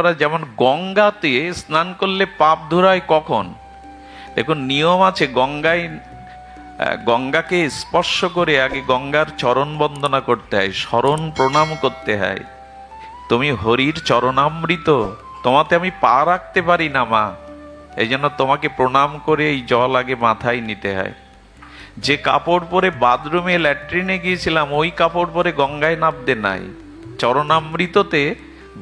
করা যেমন গঙ্গাতে স্নান করলে পাপ ধরায় কখন? দেখুন, নিয়ম আছে গঙ্গায় গঙ্গাকে স্পর্শ করে আগে গঙ্গার চরণ বন্দনা করতে হয় স্মরণ প্রণাম করতে হয়। তুমি হরির চরণামৃত, তোমাতে আমি পা রাখতে পারি না, মা। এই জন্য তোমাকে প্রণাম করে এই জল আগে মাথায় নিতে হয়। যে কাপড় পরে বাথরুমে ল্যাট্রিনে গিয়েছিলাম, ওই কাপড় পরে গঙ্গায় নামতে নাই। চরণামৃততে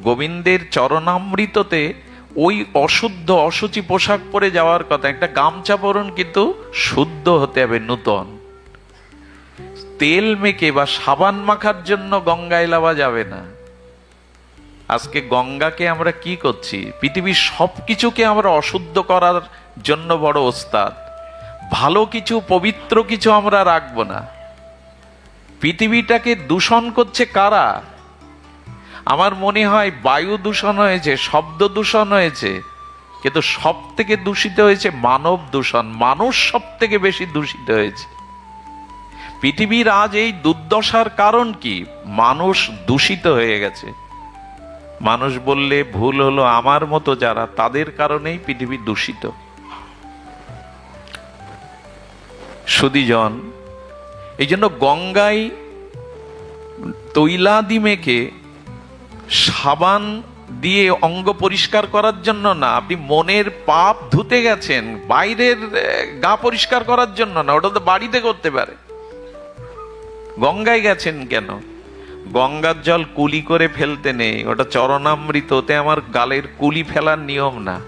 গোবিন্দের চরণামৃততে ওই অশুদ্ধ অসুচি পোশাক পরে যাওয়ার কথা। একটা গামছা পরুন কিন্তু শুদ্ধ হতে হবে, নূতন। তেল মেখে বা সাবান মাখার জন্য গঙ্গায় লাভা যাবে না। আজকে গঙ্গাকে আমরা কি করছি? পৃথিবীর সব কিছুকে আমরা অশুদ্ধ করার জন্য বড় ওস্তাদ। ভালো কিছু, পবিত্র কিছু আমরা রাখব না। পৃথিবীটাকে দূষণ করছে কারা? আমার মনে হয় বায়ু দূষণ হয়েছে, শব্দ দূষণ হয়েছে, কিন্তু সব থেকে দূষিত হয়েছে মানব দূষণ। মানুষ সব থেকে বেশি দূষিত হয়েছে। পৃথিবীর আজ এই দুর্দশার কারণ কি? মানুষ দূষিত হয়ে গেছে। মানুষ বললে ভুল হলো আমার মতো যারা, তাদের কারণেই পৃথিবী দূষিত। সুদীজন, এই জন্য গঙ্গায় তৈলাদি মেখে সাবান দিয়ে অঙ্গ পরিষ্কার করার জন্য না, আপনি মনের পাপ ধুতে গেছেন, বাইরের গা পরিষ্কার করার জন্য না, ওটা তো বাড়িতে করতে পারে। গঙ্গায় গেছেন কেন? গঙ্গার জল কুলি করে ফেলতে নেই, ওটা চরণামৃত, ওতে আমার গালের কুলি ফেলার নিয়ম না।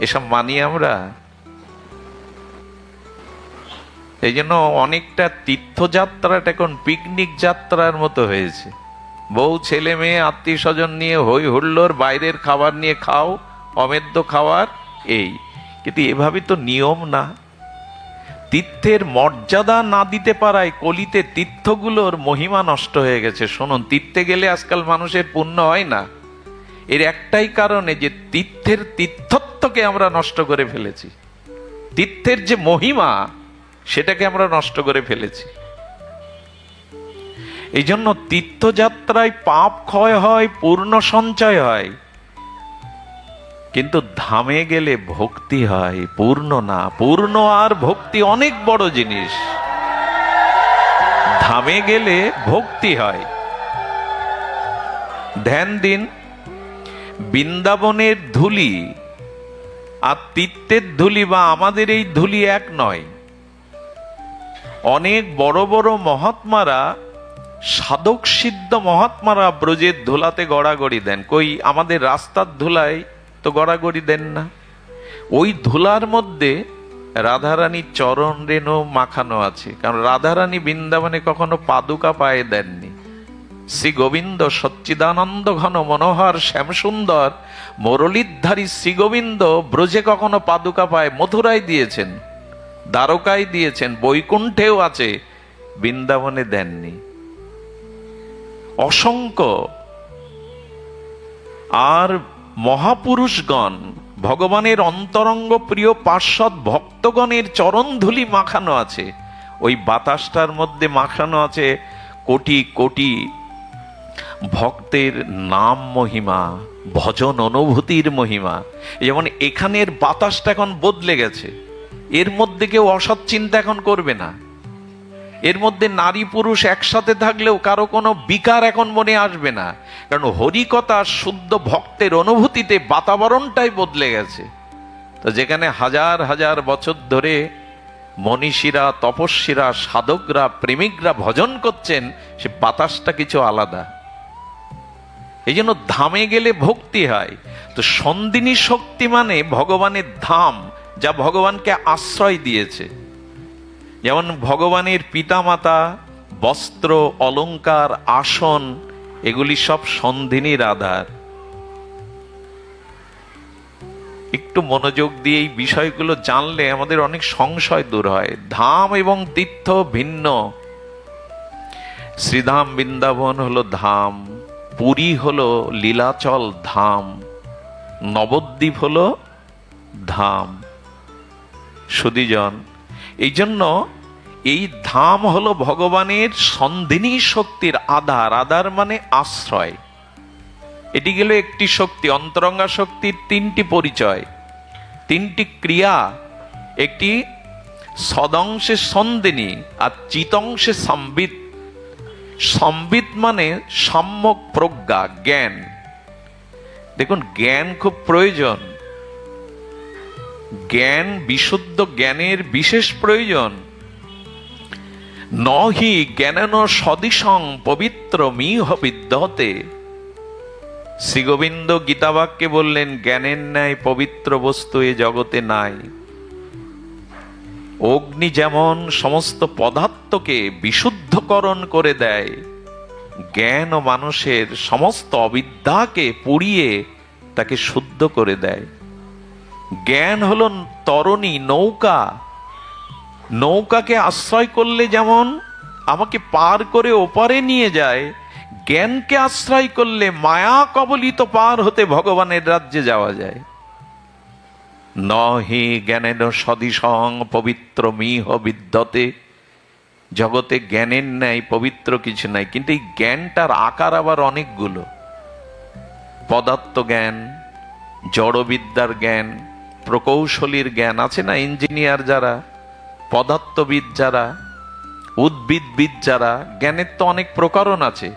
এসব মানি আমরা? এই জন্য অনেকটা তীর্থযাত্রাটা এখন পিকনিক যাত্রার মতো হয়েছে। বউ, ছেলে, মেয়ে আত্মীয় স্বজন নিয়ে হই হুল্লোর বাইরের খাবার নিয়ে খাও, অমেদ্য খাবার এই। কিন্তু এভাবে তো নিয়ম না। তীর্থের মর্যাদা না দিতে পারায় কলিতে তীর্থগুলোর মহিমা নষ্ট হয়ে গেছে। শুনুন, তীর্থে গেলে আজকাল মানুষের পুণ্য হয় না। এর একটাই কারণে যে তীর্থের তীর্থত্বকে আমরা নষ্ট করে ফেলেছি। তীর্থের যে মহিমা, সেটাকে আমরা নষ্ট করে ফেলেছি। এই জন্য তীর্থযাত্রায় পাপ ক্ষয় হয়, পূর্ণ সঞ্চয় হয়। কিন্তু ধামে গেলে ভক্তি হয়, পূর্ণ না। পূর্ণ আর ভক্তি অনেক বড় জিনিস। ধামে গেলে ভক্তি হয়। ধ্যান দিন, বৃন্দাবনের ধুলি আর তীর্থের ধুলি বা আমাদের এই ধুলি এক নয়। অনেক বড় বড় মহাত্মারা সাধক সিদ্ধ মহাত্মারা ব্রজের ধুলাতে গড়াগড়ি দেন। কই, আমাদের রাস্তার ধুলায় তো গড়াগড়ি দেন না। ওই ধুলার মধ্যে রাধারানীর চরণ রেণু মাখানো আছে। কারণ রাধারানী বৃন্দাবনে কখনো পাদুকা পায়ে দেননি। শ্রী গোবিন্দ সচ্চিদানন্দ ঘন মনোহর শ্যামসুন্দর মুরলীধারী শ্রী গোবিন্দ ব্রজে কখনো পাদুকা পায় মথুরায় দিয়েছেন, দ্বারকায় দিয়েছেন, বৈকুণ্ঠেও আছে, বৃন্দাবনে দেননি। অসংখ্য আর মহাপুরুষগণ, ভগবানের অন্তরঙ্গ প্রিয় পার্শ্বদ ভক্তগণের চরণধুলি মাখানো আছে। ওই বাতাসটার মধ্যে মাখানো আছে কোটি কোটি ভক্তের নাম মহিমা, ভজন অনুভূতির মহিমা। যেমন এখানের বাতাসটা এখন বদলে গেছে। এর মধ্যে কেউ অসৎ চিন্তা এখন করবে না। এর মধ্যে নারী পুরুষ একসাথে থাকলেও কারও কোনো বিকার এখন মনে আসবে না। কারণ হরিকথা শুদ্ধ ভক্তের অনুভূতিতে বাতাবরণটাই বদলে গেছে। তো যেখানে হাজার হাজার বছর ধরে মনীষীরা, তপস্বীরা, সাধকরা, প্রেমিকরা ভজন করছেন, সে বাতাসটা কিছু আলাদা। এই জন্য ধামে গেলে ভক্তি হয়। তো সন্দিনী শক্তি মানে ভগবানের ধাম, যা ভগবানকে আশ্রয় দিয়েছে। যেমন ভগবানের পিতামাতা, বস্ত্র, অলঙ্কার, আসন, এগুলি সব সন্ধিনীর আধার একটু মনোযোগ দিয়ে এই বিষয়গুলো জানলে আমাদের অনেক সংশয় দূর হয়। ধাম এবং তীর্থ ভিন্ন। শ্রীধাম বৃন্দাবন হলো ধাম, পুরী হলো লীলাচল ধাম, নবদ্বীপ হলো ধাম। সুদীজন এই জন্য এই ধাম হলো ভগবানের সন্ধিনী শক্তির আধার। আধার মানে আশ্রয়। এটি গেল একটি শক্তি, অন্তরঙ্গা শক্তির তিনটি পরিচয়। তিনটি ক্রিয়া, একটি সদংশে সন্দিনী আর চিতংশে সম্বিত। সম্বিত মানে সম্যক প্রজ্ঞা, জ্ঞান। দেখুন, জ্ঞান খুব প্রয়োজন। জ্ঞান, বিশুদ্ধ জ্ঞানের বিশেষ প্রয়োজন। নহি জ্ঞানেন সদিশং পবিত্র মিহ বিদ্যতে শ্রীগোবিন্দ গীতাবাক্যে বললেন, জ্ঞানের ন্যায় পবিত্র বস্তু এ জগতে নাই। অগ্নি যেমন সমস্ত পদার্থকে বিশুদ্ধকরণ করে দেয়, জ্ঞান ও মানুষের সমস্ত অবিদ্যাকে পুড়িয়ে তাকে শুদ্ধ করে দেয়। জ্ঞান হলো তরণী, নৌকা। নৌকাকে আশ্রয় করলে যেমন আমাকে পার করে ওপারে নিয়ে যায়, জ্ঞানকে আশ্রয় করলে মায়া কবলিত পার হতে ভগবানের রাজ্যে যাওয়া যায়। নহি জ্ঞানেন সদিসং পবিত্র মিহ বিদ্যতে। জগতে জ্ঞানের ন্যায় পবিত্র কিছু নাই, কিন্তু এই জ্ঞানটার আকার আবার অনেকগুলো। পদার্থ জ্ঞান, জড়বিদ্যার জ্ঞান প্রকৌশলীর জ্ঞান আছে না? ইঞ্জিনিয়ার যারা, পদার্থবিদ যারা, উদ্ভিদবিদ যারা, জ্ঞানের তো অনেক প্রকরণ আছে।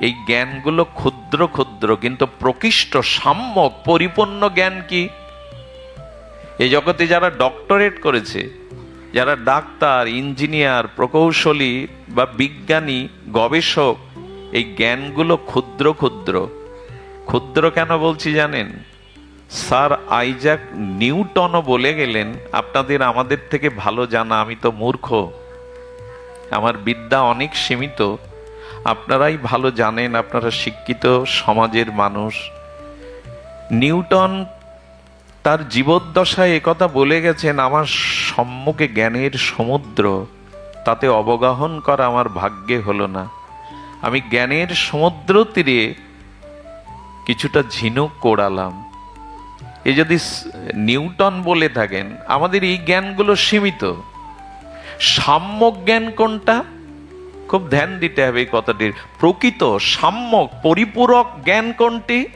এই জ্ঞানগুলো ক্ষুদ্র ক্ষুদ্র, কিন্তু প্রকৃষ্ট সাম্যক পরিপূর্ণ জ্ঞান কি? এই জগতে যারা ডক্টরেট করেছে, যারা ডাক্তার, ইঞ্জিনিয়ার, প্রকৌশলী বা বিজ্ঞানী, গবেষক, এই জ্ঞানগুলো ক্ষুদ্র ক্ষুদ্র। ক্ষুদ্র কেন বলছি জানেন? স্যার আইজাক নিউটনও বলে গেলেন, আপনাদের আমাদের থেকে ভালো জানা, আমি তো মূর্খ। আমার বিদ্যা অনেক সীমিত। আপনারাই ভালো জানেন, আপনারা শিক্ষিত সমাজের মানুষ। নিউটন তার জীবদ্দশায় একথা বলে গেছেন, আমার সম্মুখে জ্ঞানের সমুদ্র, তাতে অবগাহন করা আমার ভাগ্যে হলো না। আমি জ্ঞানের সমুদ্র তীরে কিছুটা ঝিনুক কোড়ালাম। এ যদি নিউটন বলে থাকেন, আমাদের এই জ্ঞানগুলো সীমিত। সাম্যক জ্ঞান কোনটা? খুব ধ্যান দিতে হবে এই কথাটির। প্রকৃত সাম্যক পরিপূরক জ্ঞান কোনটি?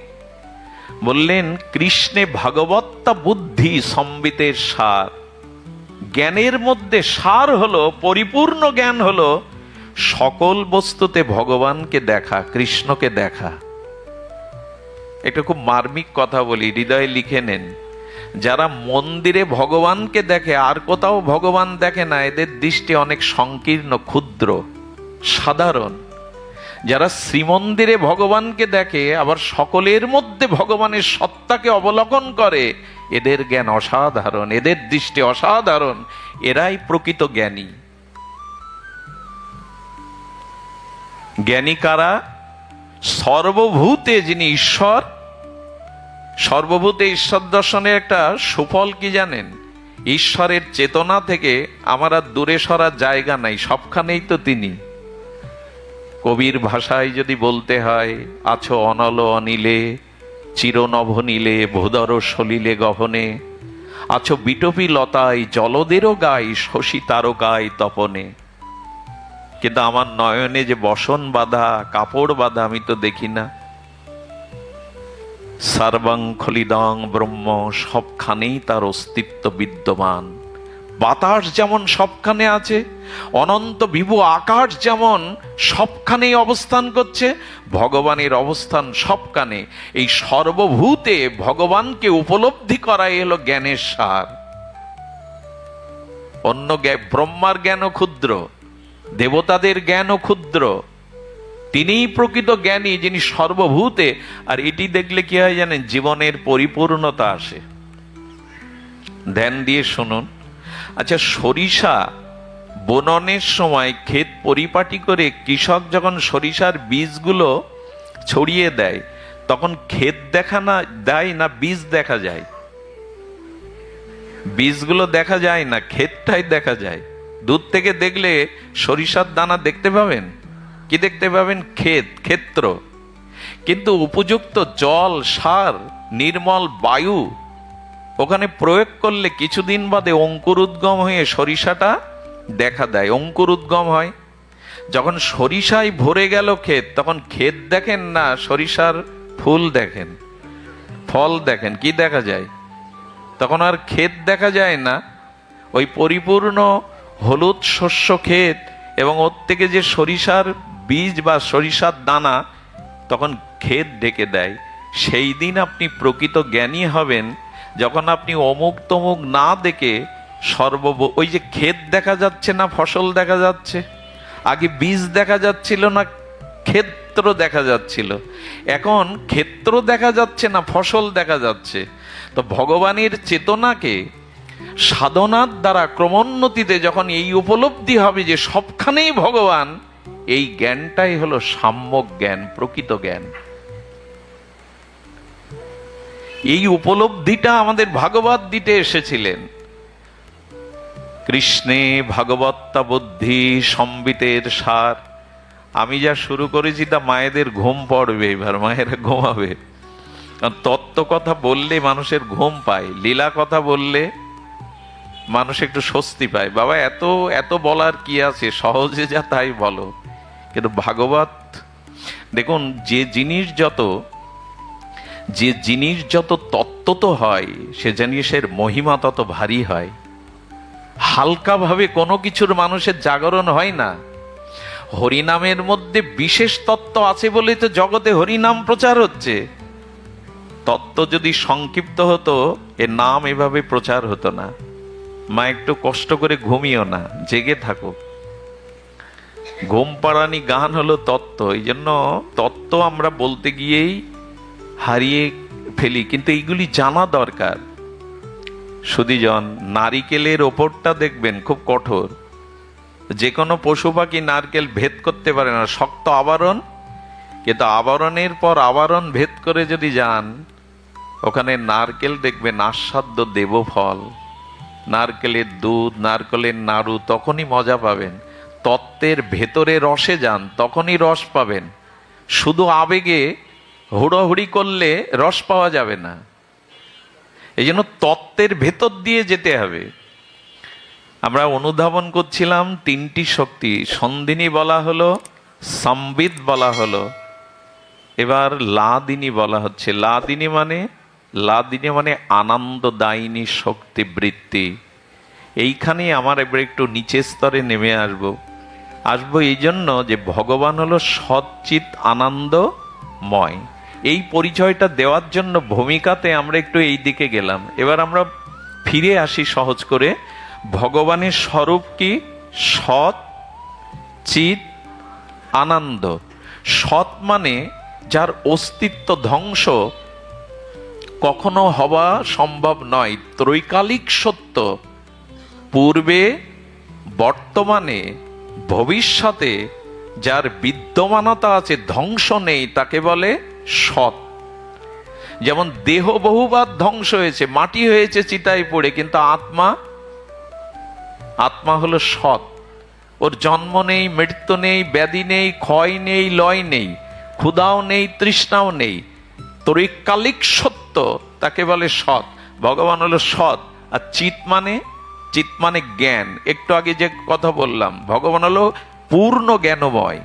বললেন, কৃষ্ণে ভাগবত্তা বুদ্ধি সম্বিতের সার। জ্ঞানের মধ্যে সার হলো, পরিপূর্ণ জ্ঞান হলো, সকল বস্তুতে ভগবানকে দেখা, কৃষ্ণকে দেখা। এটা খুব মার্মিক কথা বলি, হৃদয়ে লিখে নেন। যারা মন্দিরে ভগবানকে দেখে, আর কোথাও ভগবান দেখে না, এদের দৃষ্টি অনেক সংকীর্ণ, ক্ষুদ্র, সাধারণ। যারা শ্রীমন্দিরে ভগবানকে দেখে, আবার সকলের মধ্যে ভগবানের সত্তাকে অবলোকন করে, এদের জ্ঞান অসাধারণ, এদের দৃষ্টি অসাধারণ, এরাই প্রকৃত জ্ঞানী। জ্ঞানী কারা? সর্বভূতে যিনি ঈশ্বর, সর্বভূতে ঈশ্বর দর্শনের একটা সুফল কি জানেন? ঈশ্বরের চেতনা থেকে আমার আর দূরে সরার জায়গা নাই, সবখানেই তো তিনি। কবির ভাষায় যদি বলতে হয়, আছো অনল অনিলে, চিরনভ নীলে, ভোদর সলিলে গহনে, আছো বিটপি লতায়, জলদেরও গায়, শশী তারকায় তপনে। কিন্তু আমার নয়নে যে বসন বাঁধা, কাপড় বাঁধা আমি তো দেখি না। সার্বাং খলিদং ব্রহ্ম, সবখানেই তার অস্তিত্ব বিদ্যমান। বাতাস যেমন সবখানে আছে, অনন্ত বিভু আকাশ যেমন সবখানেই অবস্থান করছে, ভগবানের অবস্থান সবখানে। এই সর্বভূতে ভগবানকে উপলব্ধি করাই হলো জ্ঞানের সার। অন্য ব্রহ্মার জ্ঞানও ক্ষুদ্র দেবতাদের জ্ঞানও ক্ষুদ্র। তিনিই প্রকৃত জ্ঞানী, যিনি সর্বভূতে। আর এটি দেখলে কি হয় জানেন? জীবনের পরিপূর্ণতা আসে। ধ্যান দিয়ে শুনুন। আচ্ছা সরিষা বননের সময় ক্ষেত পরিপাটি করে কৃষক যখন সরিষার বীজগুলো ছড়িয়ে দেয়, তখন ক্ষেত দেখা না, দেয় না, বীজ দেখা যায়? বীজগুলো দেখা যায় না, ক্ষেতটাই দেখা যায়। দূর থেকে দেখলে সরিষার দানা দেখতে পাবেন? কি দেখতে পাবেন? ক্ষেত, ক্ষেত্র। কিন্তু উপযুক্ত জল, সার, নির্মল বায়ু, ওখানে প্রয়োগ করলে কিছুদিন বাদে অঙ্কুর উদ্গম হয়ে সরিষাটা দেখা দেয়। অঙ্কুর উদ্গম হয়। যখন সরিষায় ভরে গেল ক্ষেত, তখন ক্ষেত দেখেন না, সরিষার ফুল দেখেন, ফল দেখেন, কি দেখা যায়? তখন আর ক্ষেত দেখা যায় না। ওই পরিপূর্ণ হলুদ শস্য ক্ষেত এবং ওর থেকে যে সরিষার বীজ বা সরিষার দানা তখন ক্ষেত ডেকে দেয়, সেই দিন আপনি প্রকৃত জ্ঞানী হবেন। যখন আপনি অমুক তমুক না দেখে সর্ব ওই যে ক্ষেত দেখা যাচ্ছে না, ফসল দেখা যাচ্ছে? আগে বীজ দেখা যাচ্ছিল না, ক্ষেত্র দেখা যাচ্ছিল। এখন ক্ষেত্র দেখা যাচ্ছে না, ফসল দেখা যাচ্ছে। তো ভগবানের চেতনাকে সাধনার দ্বারা ক্রমোন্নতিতে যখন এই উপলব্ধি হবে যে সবখানেই ভগবান, এই জ্ঞানটাই হলো সাম্যক জ্ঞান, প্রকৃত জ্ঞান। এই উপলব্ধিটা আমাদের ভাগবত দিতে এসেছিলেন। কৃষ্ণে ভাগবত্তা বুদ্ধি সম্বিতের সার। আমি যা শুরু করেছি তা মায়েদের ঘুম পড়বে, এবার মায়েরা ঘুমাবে। কারণ তত্ত্ব কথা বললে মানুষের ঘুম পায়, লীলা কথা বললে মানুষ একটু স্বস্তি পায়। বাবা, এত এত বলার কি আছে? সহজে যা তাই বলো। কিন্তু ভাগবত, দেখুন, যে জিনিস যত, যে জিনিস যত তত্ত্ব হয়, সে জিনিসের মহিমা তত ভারী হয়। হালকাভাবে কোনো কিছুর মানুষের জাগরণ হয় না। হরিনামের মধ্যে বিশেষ তত্ত্ব আছে বলে তো জগতে হরিনাম প্রচার হচ্ছে। তত্ত্ব যদি সংক্ষিপ্ত হতো এ নাম এভাবে প্রচার হতো না। মা একটু কষ্ট করে ঘুমিও না, জেগে থাকো ঘুম পাড়ানি গান হলো তত্ত্ব, এই জন্য তত্ত্ব আমরা বলতে গিয়েই হারিয়ে ফেলি, কিন্তু এইগুলি জানা দরকার। সুদীজন নারিকেলের ওপরটা দেখবেন, খুব কঠোর। যে কোনো পশু পাখি নারকেল ভেদ করতে পারে না, শক্ত আবরণ, কিন্তু আবরণের পর আবরণ ভেদ করে যদি যান, ওখানে নারকেল দেখবেন আস্বাদ্য দেব ফল নারকেলের দুধ, নারকেলের নাড়ু তখনই মজা পাবেন। তত্ত্বের ভেতরে রসে যান, তখনই রস পাবেন। শুধু আবেগে হুড়োহুড়ি করলে রস পাওয়া যাবে না। এই জন্য তত্ত্বের ভেতর দিয়ে যেতে হবে। আমরা অনুধাবন করছিলাম তিনটি শক্তি। সন্ধিনী বলা হলো, সম্বিত বলা হলো। এবার লাদিনী বলা হচ্ছে। লাদিনী মানে লাদিনী মানে আনন্দদায়িনী শক্তি বৃত্তি এইখানে আমার এবার একটু নিচের স্তরে নেমে আসব। আসব এই জন্য যে ভগবান হলো সচ্চিত আনন্দময়। এই পরিচয়টা দেওয়ার জন্য ভূমিকাতে আমরা একটু এই দিকে গেলাম। এবার আমরা ফিরে আসি সহজ করে। ভগবানের স্বরূপ কি? সৎ, চিত, আনন্দ। সৎ মানে যার অস্তিত্ব ধ্বংস কখনো হওয়া সম্ভব নয়। ত্রৈকালিক সত্য। পূর্বে, বর্তমানে, ভবিষ্যতে যার বিদ্যমানতা আছে, ধ্বংস নেই, তাকে বলে সৎ। যেমন দেহ বহুবার ধ্বংস হয়েছে, মাটি হয়েছে, চিতায় পড়ে, কিন্তু আত্মা আত্মা হলো সৎ। ওর জন্ম নেই, মৃত্যু নেই, ব্যাধি নেই, ক্ষয় নেই, লয় নেই, ক্ষুধাও নেই, তৃষ্ণাও নেই। তরিকালিক সত্য, তাকে বলে সৎ। ভগবান হলো সৎ। আর চিত মানে চিত মানে জ্ঞান। একটু আগে যে কথা বললাম, ভগবান হলো পূর্ণ জ্ঞানময়।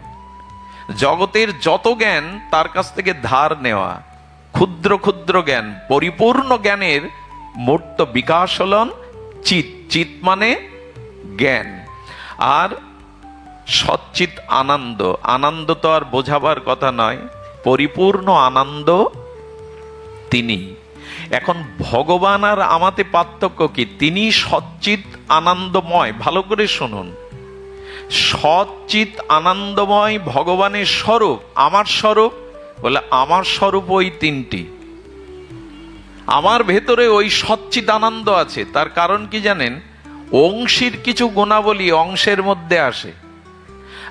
জগতের যত জ্ঞান, তার কাছ থেকে ধার নেওয়া। ক্ষুদ্র ক্ষুদ্র জ্ঞান, পরিপূর্ণ জ্ঞানের মূর্ত বিকাশ হলন চিত। চিত মানে জ্ঞান। আর সচ্চিত আনন্দ। আনন্দ তো আর বোঝাবার কথা নয়। পরিপূর্ণ আনন্দ তিনি। এখন ভগবান আর আমাতে পার্থক্য কি? তিনি সচ্চিত আনন্দময়। ভালো করে শুনুন। সচ্চিত আনন্দময় ভগবানের স্বরূপ, আমার স্বরূপ? বলে, আমার স্বরূপ ওই তিনটি। আমার ভেতরে ওই সচ্চিত আনন্দ আছে। তার কারণ কি জানেন? অংশীর কিছু গুণাবলী অংশের মধ্যে আসে।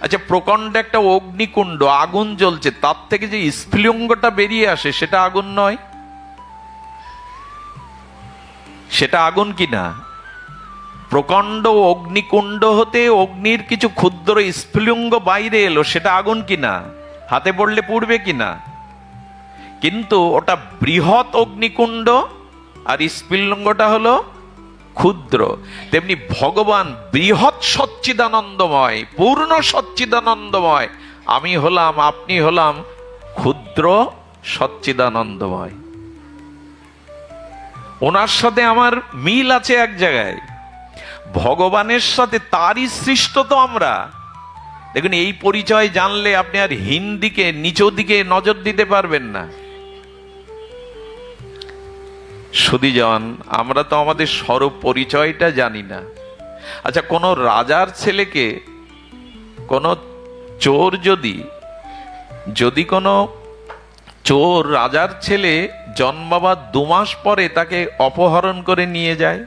আচ্ছা প্রকণ্ড একটা অগ্নিকুণ্ড, আগুন জ্বলছে, তার থেকে যে স্ফুলিঙ্গটা বেরিয়ে আসে, সেটা আগুন নয়? সেটা আগুন কি না প্রকাণ্ড অগ্নিকুণ্ড হতে অগ্নির কিছু ক্ষুদ্র স্ফুলিঙ্গ বাইরে এলো, সেটা আগুন কিনা? হাতে পড়লে পুড়বে কি না কিন্তু ওটা বৃহৎ অগ্নিকুণ্ড আর স্ফুলিঙ্গটা হলো ক্ষুদ্র। তেমনি ভগবান বৃহৎ সচ্চিদানন্দময়, পূর্ণ সচ্চিদানন্দময়, আমি হলাম, আপনি হলাম ক্ষুদ্র সচ্চিদানন্দময়। ওনার সাথে আমার মিল আছে এক জায়গায়। ভগবানের সাথে তারই সৃষ্ট তো আমরা। দেখুন, এই পরিচয় জানলে আপনি আর হীন দিকে নিচ দিকে নজর দিতে পারবেন না। সুদীজন আমরা তো আমাদের স্বরূপ পরিচয়টা জানি না। আচ্ছা কোনো রাজার ছেলেকে কোনো চোর যদি যদি কোনো চোর রাজার ছেলে জন্মাবার দু মাস পরে তাকে অপহরণ করে নিয়ে যায়।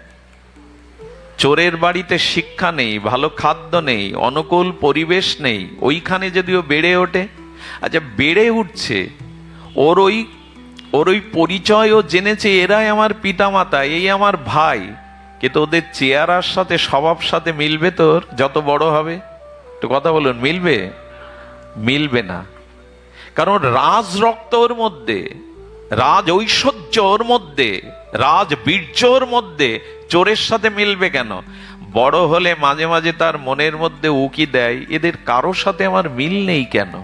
চোরের বাড়িতে শিক্ষা নেই, ভালো খাদ্য নেই, অনুকূল পরিবেশ নেই, ওইখানে যদিও বেড়ে ওঠে। আচ্ছা বেড়ে উঠছে। ওর ওই ওর ওই পরিচয়ও জেনেছে, এরাই আমার পিতামাতা, এই আমার ভাই। কিন্তু ওদের চেয়ারার সাথে, স্বভাব সাথে মিলবে তোর, যত বড় হবে। একটু কথা বলুন, মিলবে? মিলবে না। কারণ রাজ রক্ত ওর মধ্যে, রাজ ঐশ্বর্য ওর মধ্যে, রাজ বীর্য ওর মধ্যে চোরের সাথে মিলবে কেন? বড় হলে মাঝে মাঝে তার মনের মধ্যে উকি দেয়, এদের কারোর সাথে আমার মিল নেই কেন?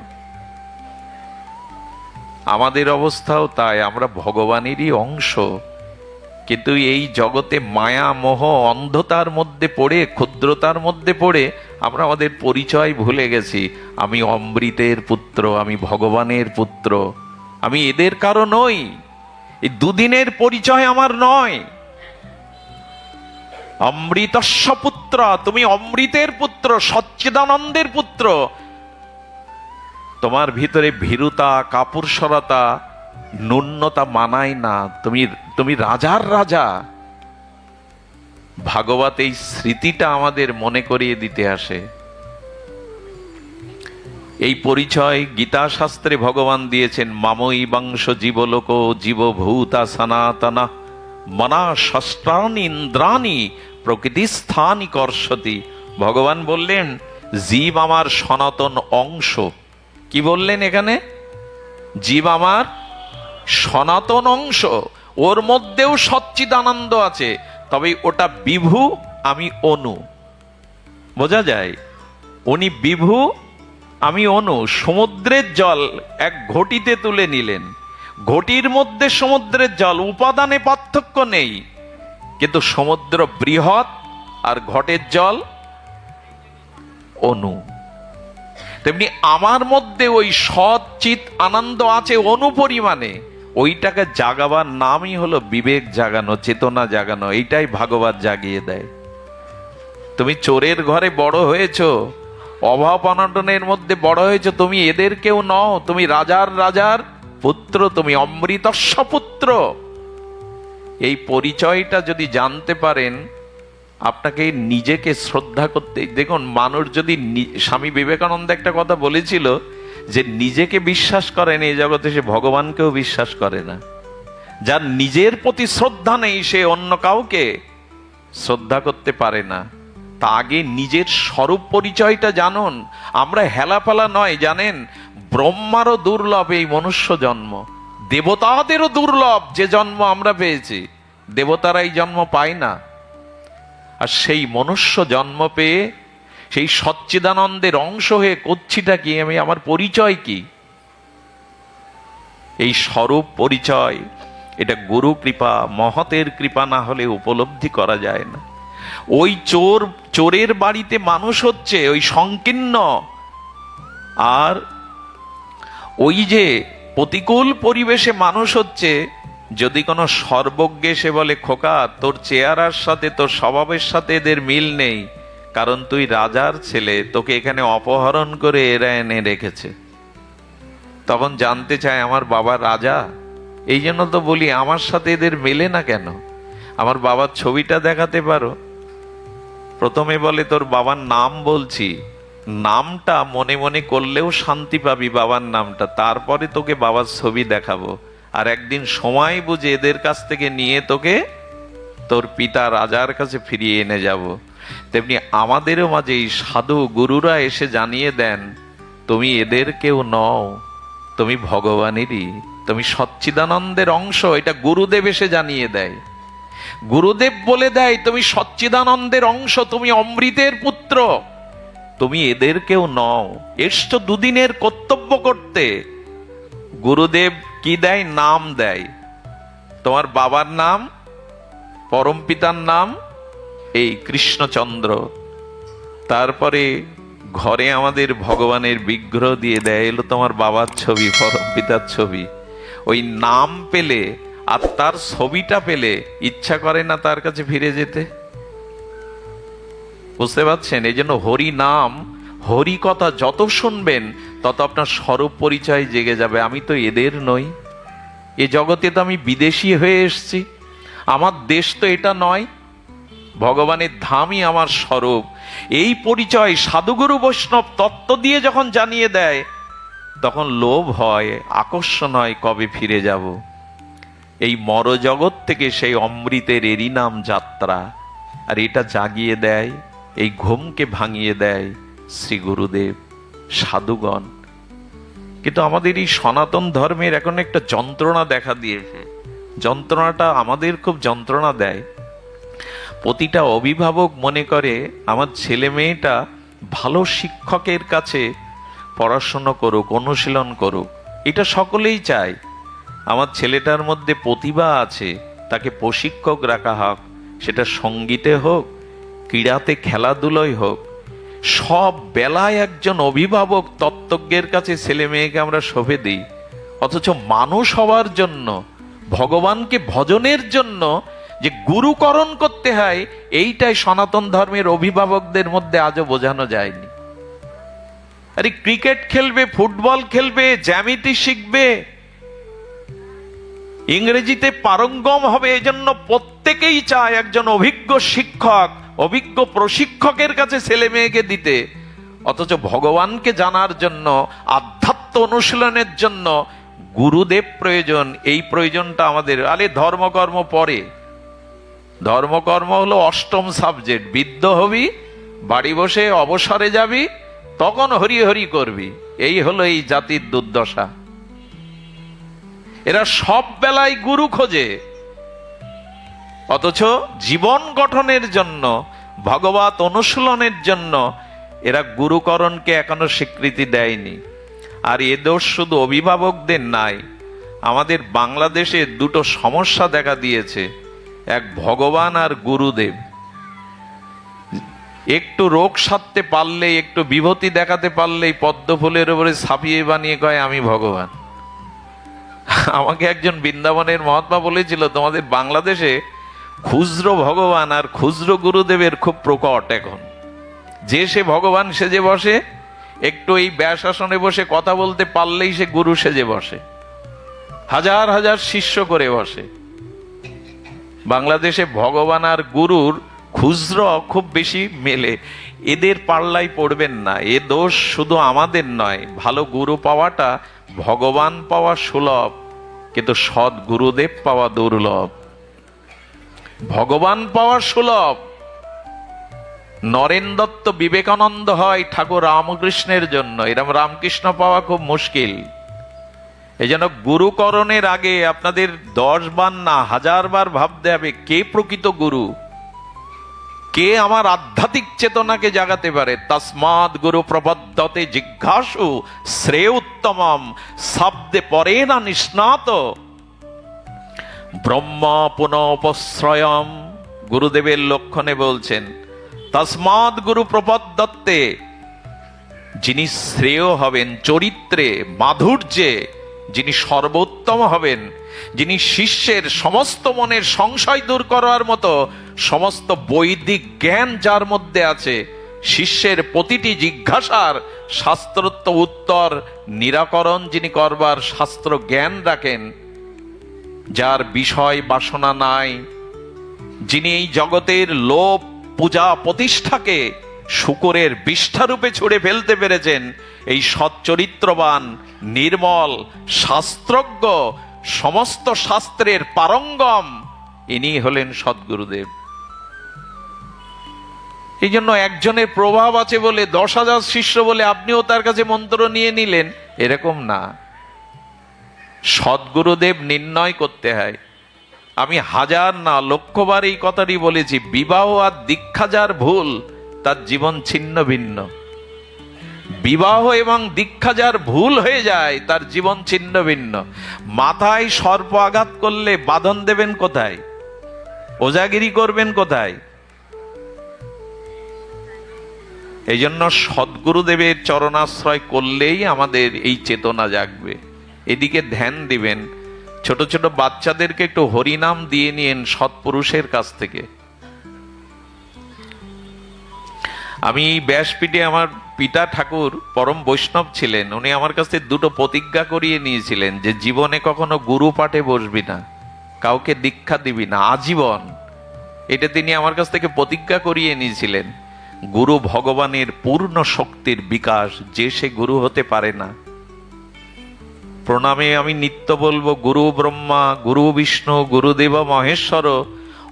আমাদের অবস্থাও তাই, আমরা ভগবানেরই অংশ। কিন্তু এই জগতে মায়া, মোহ, অন্ধতার মধ্যে পড়ে, ক্ষুদ্রতার মধ্যে পড়ে আমরা আমাদের পরিচয় ভুলে গেছি। আমি অমৃতের পুত্র, আমি ভগবানের পুত্র। আমি এদের কারও নই। এই দুদিনের পরিচয় আমার নয়। অমৃতস্ব পুত্র, তুমি অমৃতের পুত্র, সচ্চিদানন্দের পুত্র। তোমার ভিতরে ভীরুতা কাপুরসরতা ন্যূনতা মানায় না। তুমি তুমি রাজার রাজা। ভাগবত এই স্মৃতিটা আমাদের মনে করিয়ে দিতে আসে। এই পরিচয় গীতা শাস্ত্রে ভগবান দিয়েছেন, মামই বাংশ জীবলোক জীবভূতা সনাতনা, মনা ষষ্ঠানি ইন্দ্রাণী প্রকৃতি স্থানই কর্ষতি। ভগবান বললেন, জীব আমার সনাতন অংশ। কি বললেন এখানে? জীব আমার সনাতন অংশ। ওর মধ্যেও সচ্চিদানন্দ আছে। তবে ওটা বিভু, আমি অনু। বোঝা যায়? উনি বিভু, আমি অনু। সমুদ্রের জল এক ঘটিতে তুলে নিলেন। ঘটির মধ্যে সমুদ্রের জল, উপাদানে পার্থক্য নেই। কিন্তু সমুদ্র বৃহৎ আর ঘটের জল অনু। তেমনি আমার মধ্যে ওই সৎ চিত আনন্দ আছে অনুপরিমাণে ওইটাকে জাগাবার নামই হলো বিবেক জাগানো, চেতনা জাগানো, এইটাই ভাগবত জাগিয়ে দেয়। তুমি চোরের ঘরে বড় হয়েছো, অভাব অনটনের মধ্যে বড় হয়েছো, তুমি এদের কেউ নও, তুমি রাজার রাজার পুত্র, তুমি অমৃতস্ব পুত্র। এই পরিচয়টা যদি জানতে পারেন, আপনাকে নিজেকে শ্রদ্ধা করতে দেখুন, মানুষ যদি স্বামী বিবেকানন্দ একটা কথা বলেছিল যে নিজেকে বিশ্বাস করেন এই জগতে, সে ভগবানকেও বিশ্বাস করে না। যার নিজের প্রতি শ্রদ্ধা নেই, সে অন্য কাউকে শ্রদ্ধা করতে পারে না। তা আগে নিজের স্বরূপ পরিচয়টা জানুন। আমরা হেলাফেলা নয়, জানেন, ব্রহ্মারও দুর্লভ এই মনুষ্য জন্ম। দেবতাদেরও দুর্লভ যে জন্ম আমরা পেয়েছি। দেবতারা এই জন্ম পায় না। আর সেই মনুষ্য জন্ম পেয়ে সেই সচ্চিদানন্দের অংশ হয়ে করছিটা কি? আমি, আমার পরিচয় কি? এই স্বরূপ পরিচয়, এটা গুরু কৃপা, মহতের কৃপা না হলে উপলব্ধি করা যায় না। ওই চোর, চোরের বাড়িতে মানুষ হচ্ছে, ওই সংকীর্ণ। আর ওই যে প্রতিকূল পরিবেশে মানুষ হচ্ছে, যদি কোনো সর্বজ্ঞ সে বলে, খোকা, তোর চেহারার সাথে, তোর স্বভাবের সাথে এদের মিল নেই। কারণ তুই রাজার ছেলে, তোকে এখানে অপহরণ করে এরা এনে রেখেছে। তখন জানতে চায়, আমার বাবা রাজা? এই জন্য তো বলি, আমার সাথে এদের মেলে না কেন? আমার বাবার ছবিটা দেখাতে পারো? প্রথমে বলে, তোর বাবার নাম বলছি। নামটা মনে মনে করলেও শান্তি পাবি বাবার নামটা। তারপরে তোকে বাবার ছবি দেখাবো। আর একদিন সময় বুঝে এদের কাছ থেকে নিয়ে তোকে তোর পিতা রাজার কাছে ফিরিয়ে এনে যাব। তেমনি আমাদেরও মাঝে এই সাধু গুরুরা এসে জানিয়ে দেন, তুমি এদের কেউ নও, তুমি ভগবানেরই, তুমি সচ্চিদানন্দের অংশ। এটা গুরুদেব এসে জানিয়ে দেয়। গুরুদেব বলে দেয়, তুমি সচ্চিদানন্দের অংশ, তুমি অমৃতের পুত্র, তুমি এদের কেউ নও এসছো দুদিনের কর্তব্য করতে। গুরুদেব কি দেয়? নাম দেয়। তোমার বাবার নাম পরম পিতার নাম এই কৃষ্ণচন্দ্র। তারপরে ঘরে আমাদের ভগবানের বিগ্রহ দিয়ে দেয় এলো তোমার বাবার ছবি পিতার ছবি। ওই নাম পেলে আর তার ছবিটা পেলে ইচ্ছা করে না তার কাছে ফিরে যেতে। বুঝতে পারছেন? এই জন্য হরি নাম, হরি কথা যত শুনবেন, তত আপনার স্বরূপ পরিচয় জেগে যাবে। আমি তো এদের নই। এ জগতে তো আমি বিদেশি হয়ে এসেছি। আমার দেশ তো এটা নয়। ভগবানের ধামই আমার স্বরূপ। এই পরিচয় সাধুগুরু বৈষ্ণব তত্ত্ব দিয়ে যখন জানিয়ে দেয়, তখন লোভ হয়, আকর্ষণ হয়, কবে ফিরে যাব। এই মরজগৎ থেকে সেই অমৃতের এরই নাম যাত্রা, আর এটা জাগিয়ে দেয়, এই ঘুমকে ভাঙিয়ে দেয় শ্রী গুরুদেব, সাধুগণ। কিন্তু আমাদের এই সনাতন ধর্মের এখন একটা যন্ত্রণা দেখা দিয়েছে। যন্ত্রণাটা আমাদের খুব যন্ত্রণা দেয়। প্রতিটা অভিভাবক মনে করে, আমার ছেলে মেয়েটা ভালো শিক্ষকের কাছে পড়াশুনো করুক, অনুশীলন করুক। এটা সকলেই চায়। আমার ছেলেটার মধ্যে প্রতিভা আছে, তাকে প্রশিক্ষক রাখা হোক, সেটা সঙ্গীতে হোক, ক্রীড়াতে খেলাধুলোয় হোক, সব বেলায় একজন অভিভাবক তত্ত্বজ্ঞের কাছে ছেলে মেয়েকে আমরা শোভে দিই। অথচ মানুষ হওয়ার জন্য, ভগবানকে ভজনের জন্য যে গুরুকরণ করতে হয়, এইটাই সনাতন ধর্মের অভিভাবকদের মধ্যে আজও বোঝানো যায়নি। আরে ক্রিকেট খেলবে, ফুটবল খেলবে, জ্যামিতি শিখবে, ইংরেজিতে পারঙ্গম হবে, এজন্য প্রত্যেকেই চায় একজন অভিজ্ঞ শিক্ষক, অভিজ্ঞ প্রশিক্ষকের কাছে ছেলে মেয়েকে দিতে। অথচ ভগবানকে জানার জন্য, আধ্যাত্ম অনুশীলনের জন্য গুরুদেব প্রয়োজন, এই প্রয়োজনটা আমাদের আলে ধর্মকর্ম পরে। ধর্মকর্ম হলো অষ্টম সাবজেক্ট। বিদ্য হবি, বাড়ি বসে অবসরে যাবি, তখন হরি হরি করবি। এই হলো এই জাতির দুর্দশা। এরা সব বেলায় গুরু খোঁজে। অথচ জীবন গঠনের জন্য, ভগবত অনুশীলনের জন্য এরা গুরুকরণকে এখনও স্বীকৃতি দেয়নি। আর এ দোষ শুধু অভিভাবকদের নাই, আমাদের বাংলাদেশে দুটো সমস্যা দেখা দিয়েছে। এক ভগবান আর গুরুদেব। একটু রোগ সারতে পারলে, একটু বিভূতি দেখাতে পারলেই পদ্ম ফুলের উপরে ছাপিয়ে বানিয়ে কয়, আমি ভগবান। আমাকে একজন বৃন্দাবনের মহাত্মা বলেছিল, তোমাদের বাংলাদেশে খুচরো ভগবান আর খুচরো গুরুদেবের খুব প্রকট এখন। যে সে ভগবান সেজে বসে, একটু এই ব্যাসাসনে বসে কথা বলতে পারলেই সে গুরু সেজে বসে। হাজার হাজার শিষ্য করে বসে। বাংলাদেশে ভগবান আর গুরুর খুচরো খুব বেশি মেলে। এদের পাল্লাই পড়বেন না। এ দোষ শুধু আমাদের নয়, ভালো গুরু পাওয়াটা ভগবান পাওয়া সুলভ, কিন্তু সৎ গুরুদেব পাওয়া দুর্লভ। ভগবান পাওয়া সুলভ। নরেন দত্ত বিবেকানন্দ হয় ঠাকুর রামকৃষ্ণের জন্য। এরম রামকৃষ্ণ পাওয়া খুব মুশকিল। এই জন্য গুরুকরণের আগে আপনাদের দশ বার না হাজার বার ভাবতে হবে, কে প্রকৃত গুরু? কে আমার আধ্যাত্মিক চেতনাকে জাগাতে পারে? তসমাদ গুরু প্রবদ্ধতে জিজ্ঞাসু শ্রেয় উত্তমম শব্দে পরে না নিষ্ণাত। ব্রহ্ম পুনঃপশ্রয়ম, গুরুদেবের লক্ষণে বলছেন তসমাদ গুরু প্রপদ্দত্তে যিনি শ্রেয় হবেন, চরিত্রে, মাধুর্যে যিনি সর্বোত্তম হবেন, যিনি শিষ্যের সমস্ত মনের সংশয় দূর করার মতো সমস্ত বৈদিক জ্ঞান যার মধ্যে আছে, শিষ্যের প্রতিটি জিজ্ঞাসার শাস্ত্রোত্ত উত্তর নিরাকরণ যিনি করবার শাস্ত্র জ্ঞান রাখেন, যার বিষয় বাসনা নাই, যিনি এই জগতের লোভ পূজা প্রতিষ্ঠাকে শুকরের বিষ্ঠারূপে ছুড়ে ফেলতে পেরেছেন এই সচ্চরিত্রবান, নির্মল, শাস্ত্রজ্ঞ, সমস্ত শাস্ত্রের পারঙ্গম। ইনি হলেন সদ্গুরুদেব। এই জন্য একজনের প্রভাব আছে বলে, দশ হাজার শিষ্য বলে আপনিও তার কাছে মন্ত্র নিয়ে নিলেন, এরকম না। সদ্গুরুদেব নির্ণয় করতে হয়। আমি হাজার না, লক্ষবার এই কথাটি বলেছি, বিবাহ আর দীক্ষা যার ভুল। তার জীবন ছিন্ন ভিন্ন। বিবাহ এবং দীক্ষা যার ভুল হয়ে যায়, তার জীবন ছিন্ন ভিন্ন। মাথায় সর্প আঘাত করলে বাঁধন দেবেন কোথায়? ওজাগিরি করবেন কোথায়? এই জন্য সদ্গুরুদেবের চরণাশ্রয় করলেই আমাদের এই চেতনা জাগবে। এদিকে ধ্যান দিবেন। ছোট ছোট বাচ্চাদেরকে একটু হরিনাম দিয়ে নিয়েন সৎপুরুষের কাছ থেকে। আমি ব্যাসপীঠে আমার পিতা ঠাকুর পরম বৈষ্ণব ছিলেন। উনি আমার কাছে দুটো প্রতিজ্ঞা করিয়ে নিয়েছিলেন যে জীবনে কখনো গুরু পাঠে বসবি না, কাউকে দীক্ষা দিবি না, আজীবন। এটা তিনি আমার কাছ থেকে প্রতিজ্ঞা করিয়ে নিয়েছিলেন। গুরু ভগবানের পূর্ণ শক্তির বিকাশ যে সে গুরু হতে পারে না। প্রণামে আমি নিত্য বলব, গুরু ব্রহ্মা, গুরু বিষ্ণু, গুরুদেব মহেশ্বর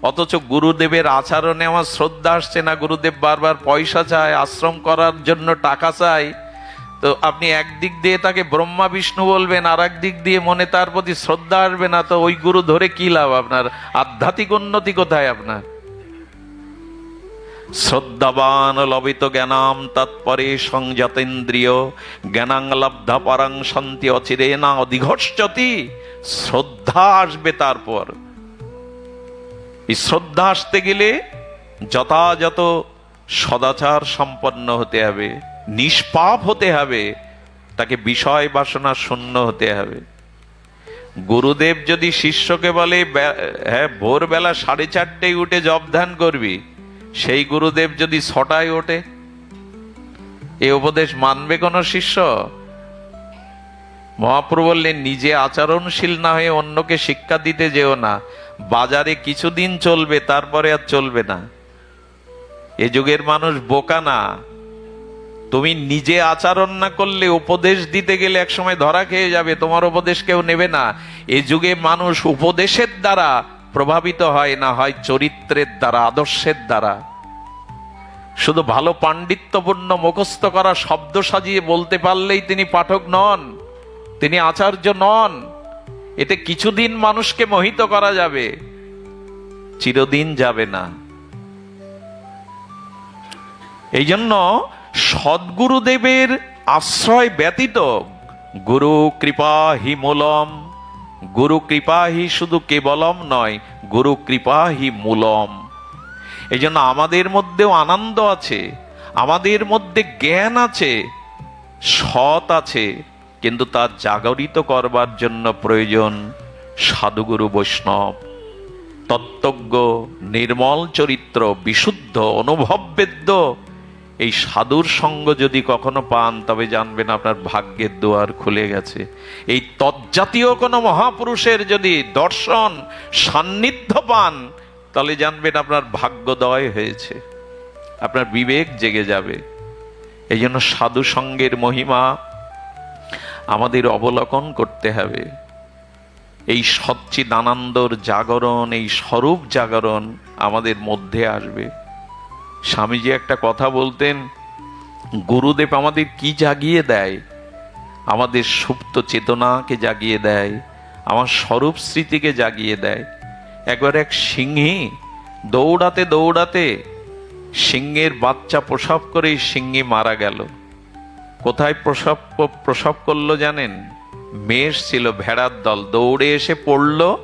অথচ গুরুদেবের আচরণে আমার শ্রদ্ধা আসছে না। গুরুদেব বারবার পয়সা চায়, আশ্রম করার জন্য টাকা চায়। তো আপনি একদিক দিয়ে তাকে ব্রহ্মা, বিষ্ণু বলবেন আর দিক দিয়ে মনে তার প্রতি শ্রদ্ধা আসবে না, তো ওই গুরু ধরে কি লাভ আপনার? আধ্যাত্মিক উন্নতি কোথায় আপনার? শ্রদ্ধাবান লবিত জ্ঞানাম তৎপরে সংযতেন্দ্রিয়, জ্ঞানাং লব্ধা পরাং শান্তি অচিরে না অধিঘর্ষতি। শ্রদ্ধা আসবে তারপর। এই শ্রদ্ধা আসতে গেলে যথাযথ সদাচার সম্পন্ন হতে হবে, নিষ্পাপ হতে হবে, তাকে বিষয় বাসনা শূন্য হতে হবে। গুরুদেব যদি শিষ্যকে বলে হ্যাঁ ভোরবেলা সাড়ে চারটেয় উঠে জব ধ্যান করবি, সেই গুরুদেব যদি ছটায় ওঠে, এ উপদেশ মানবে কোনো শিষ্য? মহাপ্রভু বললেন, নিজে আচরণশীল না হয়ে অন্যকে শিক্ষা দিতে যেও না। বাজারে কিছুদিন চলবে, তারপরে আর চলবে না। এ যুগের মানুষ বোকা না। তুমি নিজে আচরণ না করলে উপদেশ দিতে গেলে একসময় ধরা খেয়ে যাবে, তোমার উপদেশ কেউ নেবে না। এ যুগে মানুষ উপদেশের দ্বারা প্রভাবিত হয় না, হয় চরিত্রের দ্বারা, আদর্শের দ্বারা। শুধু ভালো পাণ্ডিত্যপূর্ণ মুখস্থ করা শব্দ সাজিয়ে বলতে পারলেই তিনি পাঠক নন, তিনি আচার্য নন। এতে কিছুদিন মানুষকে মোহিত করা যাবে, চিরদিন যাবে না। এই জন্য সদ্গুরুদেবের আশ্রয় ব্যতীত গুরু কৃপা হি মূলম, গুরু কৃপা হি শুধু কেবলম নয়, গুরু কৃপা হি মূলম। এই জন্য আমাদের মধ্যেও আনন্দ আছে, আমাদের মধ্যে জ্ঞান আছে, সৎ আছে কিন্তু তা জাগরিত করবার জন্য প্রয়োজন সাধুগুরু বৈষ্ণব। তত্ত্বজ্ঞ, নির্মল চরিত্র, বিশুদ্ধ অনুভববেদ্য এই সাধুর সঙ্গ যদি কখনো পান, তবে জানবেন আপনার ভাগ্যের দুয়ার খুলে গেছে। এই তজ্জাতীয় কোনো মহাপুরুষের যদি দর্শন, সান্নিধ্য পান, তাহলে জানবেন আপনার ভাগ্যোদয় হয়েছে। আপনার বিবেক জেগে যাবে। এই জন্য সাধু সঙ্গের মহিমা আমাদের অবলোকন করতে হবে। এই সচ্চিদানন্দর জাগরণ, এই স্বরূপ জাগরণ আমাদের মধ্যে আসবে। স্বামীজি একটা কথা বলতেন, গুরুদেব আমাদের কি জাগিয়ে দেয়? আমাদের সুপ্ত চেতনাকে জাগিয়ে দেয়, আমার স্বরূপ স্মৃতিকে জাগিয়ে দেয়। একবার এক সিংহী দৌড়াতে দৌড়াতে সিংহের বাচ্চা প্রসব করে সিংহী মারা গেল। কোথায় প্রসব প্রসব করল জানেন? মেষ ছিল ভেড়ার দল। দৌড়ে এসে পড়ল,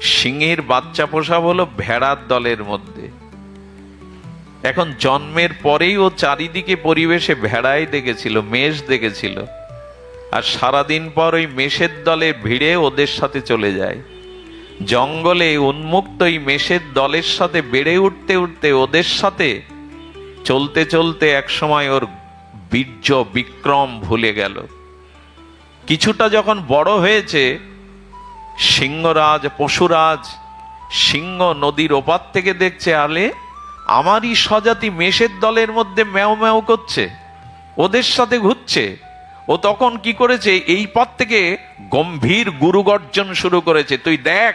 সিংহের বাচ্চা প্রসব হলো ভেড়ার দলের মধ্যে। এখন জন্মের পরেই ও চারিদিকে পরিবেশে ভেড়াই দেখেছিল, মেষ দেখেছিল। আর সারাদিন পর ওই মেষের দলে ভিড়ে ওদের সাথে চলে যায়। জঙ্গলে উন্মুক্ত এই মেষের দলের সাথে বেড়ে উঠতে উঠতে ওদের সাথে চলতে চলতে একসময় ওর বীর্য বিক্রম ভুলে গেল। কিছুটা যখন বড় হয়েছে, সিংহরাজ, পশুরাজ, সিংহ নদীর ওপার থেকে দেখছে আলে আমারই স্বজাতি মেষের দলের মধ্যে ম্যাও ম্যাও করছে, ওদের সাথে ঘুরছে। ও তখন কি করেছে, এই পথ থেকে গম্ভীর গুরু গর্জন শুরু করেছে, তুই দেখ,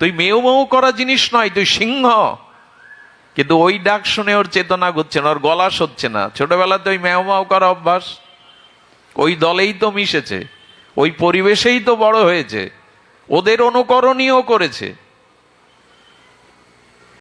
তুই মেউ মেউ করা জিনিস নয়, তুই সিংহ। কিন্তু ওই ডাক শুনে ওর চেতনা ঘুরছে না, ওর গলা সচ্ছে না। ছোটবেলাতে ওই ম্যাও ম্যাও করা অভ্যাস। ওই দলেই তো মিশেছে, ওই পরিবেশেই তো বড় হয়েছে, ওদের অনুকরণীয় করেছে।